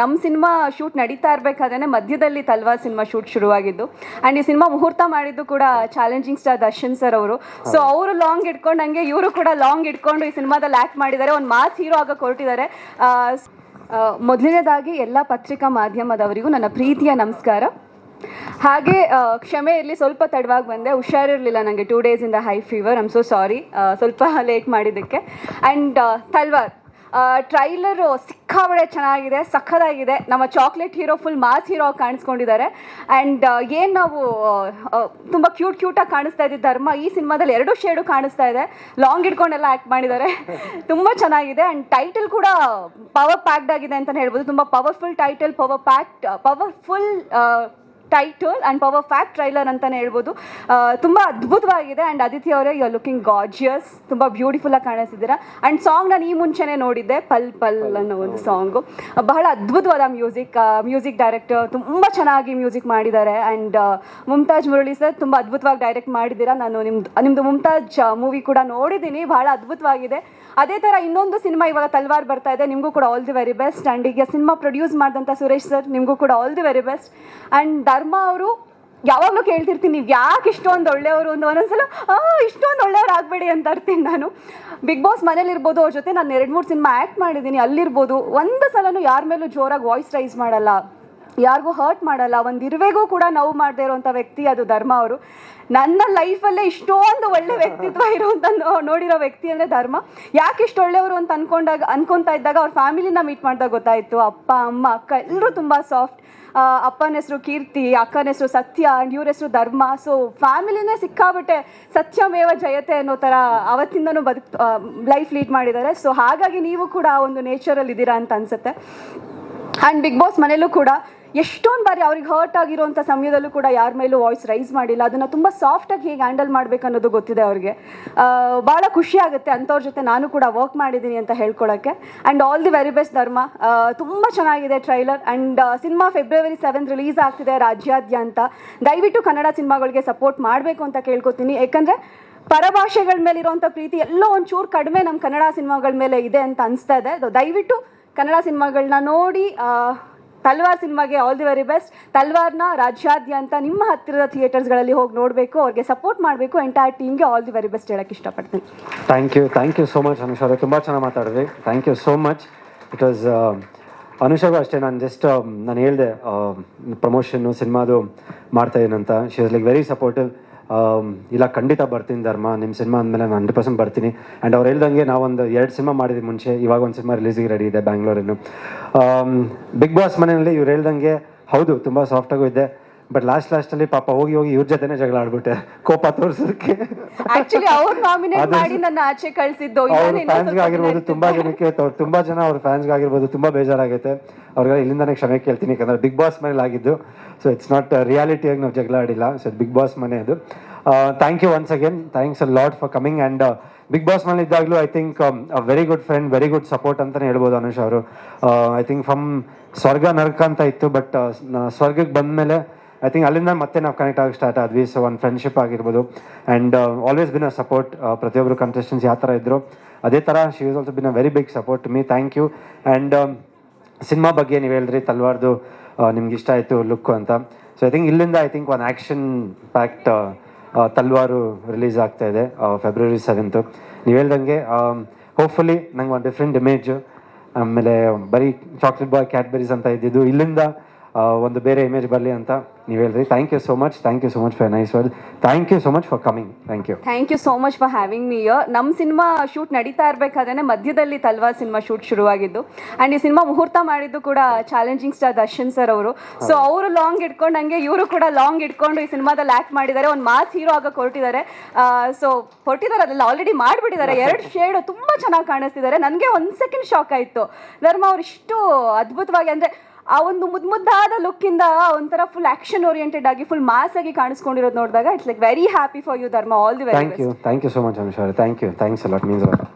ನಮ್ಮ cinema shoot ನಡೀತಾ ಇರಬೇಕಾದ್ರೆ ಮಧ್ಯದಲ್ಲಿ ತಲ್ವಾ ಸಿನಿಮಾ ಶೂಟ್ ಶುರುವಾಗಿದ್ದು. ಆ್ಯಂಡ್ ಈ ಸಿನಿಮಾ ಮುಹೂರ್ತ ಮಾಡಿದ್ದು ಕೂಡ ಚಾಲೆಂಜಿಂಗ್ ಸ್ಟಾರ್ ದರ್ಶನ್ ಸರ್ ಅವರು. ಸೊ ಅವರು ಲಾಂಗ್ ಇಟ್ಕೊಂಡು ಹಂಗೆ ಇವರು ಕೂಡ ಲಾಂಗ್ ಇಟ್ಕೊಂಡು ಈ ಸಿನಿಮಾದಲ್ಲಿ ಆ್ಯಕ್ಟ್ ಮಾಡಿದ್ದಾರೆ. ಒಂದು ಮಾಸ್ ಹೀರೋ ಆಗ ಹೊರಟಿದ್ದಾರೆ ಮೊದಲನೇದಾಗಿ ಎಲ್ಲ ಪತ್ರಿಕಾ ಮಾಧ್ಯಮದವರಿಗೂ ನನ್ನ ಪ್ರೀತಿಯ ನಮಸ್ಕಾರ. ಹಾಗೆ ಕ್ಷಮೆ ಇರಲಿ ಸ್ವಲ್ಪ ತಡವಾಗಿ ಬಂದೆ. ಹುಷಾರಿರಲಿಲ್ಲ ನನಗೆ ಟೂ ಇಂದ high fever I'm so sorry ಸ್ವಲ್ಪ ಲೇಟ್ ಮಾಡಿದ್ದಕ್ಕೆ. ಆ್ಯಂಡ್ ತಲ್ವಾರ್ ಟ್ರೈಲರು ಸಿಕ್ಕಾಬಳೆ ಚೆನ್ನಾಗಿದೆ ಸಖತ್ತಾಗಿದೆ. ನಮ್ಮ chocolate hero full mass hero ಕಾಣಿಸ್ಕೊಂಡಿದ್ದಾರೆ. And ಏನು ನಾವು ತುಂಬ ಕ್ಯೂಟ್ ಕ್ಯೂಟಾಗಿ ಕಾಣಿಸ್ತಾ ಇದ್ದಿದ್ದು ಧರ್ಮ ಈ ಸಿನಿಮಾದಲ್ಲಿ ಎರಡು ಶೇಡು ಕಾಣಿಸ್ತಾ ಇದೆ. ಲಾಂಗ್ ಇಟ್ಕೊಂಡೆಲ್ಲ ಆ್ಯಕ್ಟ್ ಮಾಡಿದ್ದಾರೆ. ತುಂಬ ಚೆನ್ನಾಗಿದೆ. ಆ್ಯಂಡ್ ಟೈಟಲ್ ಕೂಡ ಪವರ್ ಪ್ಯಾಕ್ಡ್ ಆಗಿದೆ ಅಂತಲೇ ಹೇಳ್ಬೋದು. ತುಂಬ powerful title power packed powerful title and power packed trailer ಅಂತಲೇ ಹೇಳ್ಬೋದು. ತುಂಬ ಅದ್ಭುತವಾಗಿದೆ ಆ್ಯಂಡ್ ಅದಿತಿ ಅವರೇ ಯು ಆರ್ ಲುಕಿಂಗ್ ಗಾಜಿಯಸ್ ತುಂಬ ಬ್ಯೂಟಿಫುಲ್ಲಾಗಿ ಕಾಣಿಸ್ತಿದ್ದೀರಾ ಆ್ಯಂಡ್ ಸಾಂಗ್ ನಾನು ಈ ಮುಂಚೆನೇ ನೋಡಿದ್ದೆ ಪಲ್ ಪಲ್ ಅನ್ನೋ ಒಂದು ಸಾಂಗು ಬಹಳ ಅದ್ಭುತವಾದ ಮ್ಯೂಸಿಕ್ ಮ್ಯೂಸಿಕ್ ಡೈರೆಕ್ಟರ್ ತುಂಬ ಚೆನ್ನಾಗಿ ಮ್ಯೂಸಿಕ್ ಮಾಡಿದ್ದಾರೆ. ಆ್ಯಂಡ್ ಮುಮ್ತಾಜ್ ಮುರಳಿ ಸರ್ ತುಂಬ ಅದ್ಭುತವಾಗಿ ಡೈರೆಕ್ಟ್ ಮಾಡಿದ್ದೀರಾ. ನಾನು ನಿಮ್ದು ನಿಮ್ಮದು ಮುಮ್ತಾಜ್ ಮೂವಿ ಕೂಡ ನೋಡಿದ್ದೀನಿ. ಬಹಳ ಅದ್ಭುತವಾಗಿದೆ. ಅದೇ ಥರ ಇನ್ನೊಂದು ಸಿನಿಮಾ ಇವಾಗ ತಲ್ವಾರ್ ಬರ್ತಾ ಇದೆ. ನಿಮಗೂ ಕೂಡ all the very best and ಈಗ ಸಿನಿಮಾ ಪ್ರೊಡ್ಯೂಸ್ ಮಾಡಿದಂಥ ಸುರೇಶ್ ಸರ್ ನಿಮಗೂ ಕೂಡ all the very best and Dharma ಅವರು ಯಾವಾಗಲೂ ಕೇಳ್ತಿರ್ತೀನಿ, ನೀವು ಯಾಕೆ ಇಷ್ಟೊಂದು ಒಳ್ಳೆಯವರು? ಅಂತ ಒಂದೊಂದ್ಸಲ ಇಷ್ಟೊಂದು ಒಳ್ಳೆಯವ್ರು ಆಗಬೇಡಿ ಅಂತ ಇರ್ತೀನಿ ನಾನು. ಬಿಗ್ ಬಾಸ್ ಮನೇಲಿರ್ಬೋದು, ಅವ್ರ ಜೊತೆ ನಾನು ಎರಡು ಮೂರು ಸಿನಿಮಾ ಆ್ಯಕ್ಟ್ ಮಾಡಿದ್ದೀನಿ ಅಲ್ಲಿರ್ಬೋದು. ಒಂದು ಸಲನೂ ಯಾರ ಮೇಲೂ ಜೋರಾಗಿ ವಾಯ್ಸ್ ರೈಸ್ ಮಾಡಲ್ಲ. ಯಾರಿಗೂ ಹರ್ಟ್ ಮಾಡಲ್ಲ. ಒಂದು ಇರುವೆಗೂ ಕೂಡ ನೋವು ಮಾಡದೇ ಇರುವಂಥ ವ್ಯಕ್ತಿ ಅದು ಧರ್ಮ ಅವರು. ನನ್ನ ಲೈಫಲ್ಲೇ ಇಷ್ಟೊಂದು ಒಳ್ಳೆ ವ್ಯಕ್ತಿತ್ವ ಇರುವಂತ ನೋಡಿರೋ ವ್ಯಕ್ತಿ ಅಂದರೆ ಧರ್ಮ. ಯಾಕೆ ಇಷ್ಟು ಒಳ್ಳೆಯವರು ಅಂತ ಅನ್ಕೊಂಡಾಗ ಅನ್ಕೊತಾ ಇದ್ದಾಗ ಅವ್ರ ಫ್ಯಾಮಿಲಿನ ಮೀಟ್ ಮಾಡಿದಾಗ ಗೊತ್ತಾಯಿತು. ಅಪ್ಪ ಅಮ್ಮ ಅಕ್ಕ ಎಲ್ಲರೂ ತುಂಬ ಸಾಫ್ಟ್ ಅಪ್ಪನ ಹೆಸರು ಕೀರ್ತಿ ಅಕ್ಕನ ಹೆಸರು ಸತ್ಯ ಆ್ಯಂಡ್ ಇವ್ರ ಹೆಸರು ಧರ್ಮ. ಸೊ ಫ್ಯಾಮಿಲಿನೇ ಸಿಕ್ಕಾಬಿಟ್ಟೆ ಸತ್ಯಮೇವ ಜಯತೆ ಅನ್ನೋ ಥರ ಅವತ್ತಿಂದನೂ ಬದುಕ್ ಲೈಫ್ ಲೀಡ್ ಮಾಡಿದ್ದಾರೆ. ಸೊ ಹಾಗಾಗಿ ನೀವು ಕೂಡ ಆ ಒಂದು ನೇಚರಲ್ಲಿ ಇದ್ದೀರಾ ಅಂತ ಅನ್ಸುತ್ತೆ. ಆ್ಯಂಡ್ ಬಿಗ್ ಬಾಸ್ ಮನೇಲೂ ಕೂಡ ಎಷ್ಟೊಂದು ಬಾರಿ ಅವ್ರಿಗೆ ಹರ್ಟ್ ಆಗಿರುವಂಥ ಸಮಯದಲ್ಲೂ ಕೂಡ ಯಾರ ಮೇಲೂ ವಾಯ್ಸ್ ರೈಸ್ ಮಾಡಿಲ್ಲ. ಅದನ್ನು ತುಂಬ ಸಾಫ್ಟಾಗಿ ಹೇಗೆ ಹ್ಯಾಂಡಲ್ ಮಾಡಬೇಕು ಅನ್ನೋದು ಗೊತ್ತಿದೆ ಅವ್ರಿಗೆ. ಭಾಳ ಖುಷಿ ಆಗುತ್ತೆ ಅಂಥವ್ರ ಜೊತೆ ನಾನು ಕೂಡ ವರ್ಕ್ ಮಾಡಿದ್ದೀನಿ ಅಂತ ಹೇಳ್ಕೊಳ್ಳೋಕ್ಕೆ and all the very best Dharma ತುಂಬ ಚೆನ್ನಾಗಿದೆ trailer and cinema February seven release ಆಗ್ತಿದೆ ರಾಜ್ಯಾದ್ಯಂತ. ದಯವಿಟ್ಟು ಕನ್ನಡ ಸಿನಿಮಾಗಳಿಗೆ ಸಪೋರ್ಟ್ ಮಾಡಬೇಕು ಅಂತ ಕೇಳ್ಕೊತೀನಿ. ಯಾಕಂದರೆ ಪರಭಾಷೆಗಳ ಮೇಲೆ ಇರೋಂಥ ಪ್ರೀತಿ ಎಲ್ಲೋ ಒಂಚೂರು ಕಡಿಮೆ ನಮ್ಮ ಕನ್ನಡ ಸಿನಿಮಾಗಳ ಮೇಲೆ ಇದೆ ಅಂತ ಅನಿಸ್ತಾ ಇದೆ. ದಯವಿಟ್ಟು ಕನ್ನಡ ಸಿನಿಮಾಗಳನ್ನ ನೋಡಿ ತಲ್ವಾರ್ ಸಿನಿಮಾಗೆ ಆಲ್ ದಿ ವೆರಿ ಬೆಸ್ಟ್ ತಲ್ವಾರ್ನ ರಾಜ್ಯಾದ್ಯಂತ ನಿಮ್ಮ ಹತ್ತಿರದ ಥಿಯೇಟರ್ಸ್ಗಳಲ್ಲಿ ಹೋಗಿ ನೋಡಬೇಕು, ಅವ್ರಿಗೆ ಸಪೋರ್ಟ್ ಮಾಡಬೇಕು ಎಂಟೈರ್ ಟೀಮ್ಗೆ ಆಲ್ ದಿ ವೆರಿ ಬೆಸ್ಟ್ ಹೇಳಕ್ಕೆ ಇಷ್ಟಪಡ್ತೀನಿ. Thank you thank you so much Anush ತುಂಬ ಚೆನ್ನಾಗಿ ಮಾತಾಡಿದ್ರಿ. Thank you so much it was ಅನುಷಾಗೂ ಅಷ್ಟೇ, ನಾನು ಜಸ್ಟ್ ನಾನು ಹೇಳಿದೆ ಪ್ರಮೋಷನ್ನು ಸಿನಿಮಾದು ಮಾಡ್ತಾ ಇದ್ದೀನಂತ she is like very supportive ಇಲ್ಲ ಖಂಡಿತ ಬರ್ತೀನಿ ಧರ್ಮ. ನಿಮ್ಮ ಸಿನಿಮಾ ಅಂದಮೇಲೆ ನಾನು ಹಂಡ್ರೆಡ್ ಪರ್ಸೆಂಟ್ ಬರ್ತೀನಿ. ಆ್ಯಂಡ್ ಅವ್ರು ಹೇಳ್ದಂಗೆ ನಾವೊಂದು ಎರಡು ಸಿನಿಮಾ ಮಾಡಿದ್ವಿ ಮುಂಚೆ. ಇವಾಗ ಒಂದು ಸಿನಿಮಾ ರಿಲೀಸಿಗೆ ರೆಡಿ ಇದೆ ಬ್ಯಾಂಗ್ಳೂರಿನ ಬಿಗ್ ಬಾಸ್ ಮನೆಯಲ್ಲಿ ಇವ್ರು ಹೇಳ್ದಂಗೆ ಹೌದು ತುಂಬ ಸಾಫ್ಟಾಗೂ ಇದೆ. ಬಟ್ ಲಾಸ್ಟ್ ಲಾಸ್ಟಲ್ಲಿ ಪಾಪ ಹೋಗಿ ಹೋಗಿ ಇವ್ರ ಜೊತೆನೆ ಜಗಳ ಆಡ್ಬಿಟ್ಟೆ. ಕೋಪ ತೋರಿಸೋದಕ್ಕೆ. ಆಕ್ಚುಲಿ ಅವ್ರು ನಾಮಿನೇಟ್ ಮಾಡಿ ನನ್ನ ಆಚೆ ಕಳಿಸಿದ್ದು. ಅವ್ರ ಫ್ಯಾನ್ಸ್ಗೆ ಆಗಿರ್ಬೋದು ತುಂಬಾ ಜನಕ್ಕೆ ತುಂಬಾ ಜನ ಅವ್ರ ಫ್ಯಾನ್ಸ್ಗಾಗಿರ್ಬೋದು ಆಗಿರ್ಬೋದು ತುಂಬಾ ಬೇಜಾರಾಗೈತೆ. ಅವ್ರಿಗೆ ಇಲ್ಲಿಂದಾನೆ ಕ್ಷಮೆ ಕೇಳ್ತೀನಿ, ಯಾಕಂದರೆ ಬಿಗ್ ಬಾಸ್ ಮನೇಲಿ ಆಗಿದ್ದು ಸೊ ಇಟ್ಸ್ ನಾಟ್ ರಿಯಾಲಿಟಿಯಾಗಿ ನಾವು ಜಗಳ ಆಡಿಲ್ಲ ಸೊ ಬಿಗ್ ಬಾಸ್ ಮನೆ ಅದು. Thank you once again thanks a lot for coming and Bigg Boss ಮನೇಲಿ ಇದ್ದಾಗಲೂ I think very good friend very good support ಅಂತಲೇ ಹೇಳ್ಬೋದು ಅನುಷ್ ಅವರು. ಐ ಥಿಂಕ್ ಫ್ರಮ್ ಸ್ವರ್ಗ ನರಕ ಅಂತ ಇತ್ತು ಬಟ್ ಸ್ವರ್ಗಕ್ಕೆ ಬಂದಮೇಲೆ ಐ ಥಿಂಕ್ ಅಲ್ಲಿಂದ ಮತ್ತೆ ನಾವು ಕನೆಕ್ಟ್ ಆಗಿ ಸ್ಟಾರ್ಟ್ ಆದ್ವಿ ಸೊ ಒಂದು ಫ್ರೆಂಡ್ಶಿಪ್ ಆಗಿರ್ಬೋದು. And always been a support ಪ್ರತಿಯೊಬ್ಬರು ಕಂಟೆಸ್ಟೆನ್ಸ್ ಯಾವ ಥರ ಇದ್ದರು ಅದೇ ಥರ she is also been a very big support me thank you and cinema ಬಗ್ಗೆ ನೀವು ಹೇಳಿದ್ರಿ, ತಲ್ವಾರ್ದು ನಿಮ್ಗೆ ಇಷ್ಟ ಆಯಿತು ಲುಕ್ ಅಂತ. ಸೊ ಐ ಥಿಂಕ್ ಇಲ್ಲಿಂದ ಐ ಥಿಂಕ್ ಒಂದು ಆ್ಯಕ್ಷನ್ ಪ್ಯಾಕ್ಟ್ ತಲ್ವಾರು ರಿಲೀಸ್ ಆಗ್ತಾ ಇದೆ ಫೆಬ್ರವರಿ ಸೆವೆಂತು ನೀವು ಹೇಳ್ದಂಗೆ ಹೋಪ್ಫುಲಿ ನಂಗೆ ಒಂದು ಡಿಫ್ರೆಂಟ್ ಇಮೇಜು ಆಮೇಲೆ ಬರೀ ಚಾಕ್ಲೇಟ್ ಬಾಯ್ ಕ್ಯಾಟ್ಬೆರೀಸ್ ಅಂತ ಇದ್ದಿದ್ದು, ಇಲ್ಲಿಂದ ಒಂದು ಬೇರೆ ಇಮೇಜ್ ಬರಲಿ ಅಂತ ನೀವು ಹೇಳಿದ್ರಿ thank you so much thank you so much for nice well thank you so much for coming thank you thank you so much for having me here ನಮ್ಮ ಸಿನಿಮಾ ಶೂಟ್ ನಡೀತಾ ಇರಬೇಕಾದ್ರೆ ಮಧ್ಯದಲ್ಲಿ ತಲ್ವಾ ಸಿನಿಮಾ ಶೂಟ್ ಶುರುವಾಗಿದ್ದು. And ಈ cinema ಮುಹೂರ್ತ ಮಾಡಿದ್ದು ಕೂಡ challenging star Darshan sir ಅವರು. ಸೊ ಅವರು ಲಾಂಗ್ ಇಟ್ಕೊಂಡು ಹಂಗೆ ಇವರು ಕೂಡ ಲಾಂಗ್ ಇಟ್ಕೊಂಡು ಈ ಸಿನಿಮಾದಲ್ಲಿ ಆ್ಯಕ್ಟ್ ಮಾಡಿದ್ದಾರೆ. ಒಂದು ಮಾಸ್ ಹೀರೋ ಆಗಕ್ಕೆ ಹೊರಟಿದ್ದಾರೆ ಸೊ ಹೊರಟಿದ್ದಾರೆ ಅದೆಲ್ಲ ಆಲ್ರೆಡಿ ಮಾಡಿಬಿಟ್ಟಿದ್ದಾರೆ. ಎರಡು ಶೇಡು ತುಂಬ ಚೆನ್ನಾಗಿ ಕಾಣಿಸ್ತಿದ್ದಾರೆ. ನನಗೆ ಒಂದು ಸೆಕೆಂಡ್ ಶಾಕ್ ಆಯಿತು. ಧರ್ಮ ಅವರು ಇಷ್ಟು ಅದ್ಭುತವಾಗಿ ಅಂದರೆ ಆ ಒಂದು ಮುದ್ ಮುದ್ದಾದ ಲುಕ್ಕಿಂದ ಒಂಥರ ಫುಲ್ ಆಕ್ಷನ್ ಓರಿಯೆಂಟೆಡ್ ಆಗಿ ಫುಲ್ ಮಾಸ್ ಆಗಿ ಕಾಣಿಸ್ಕೊಂಡಿರೋದು ನೋಡಿದಾಗ it's like very happy for you Dharma all the very thank you thank you so much ಅನುಷಾರಿ thank you thanks a lot means a lot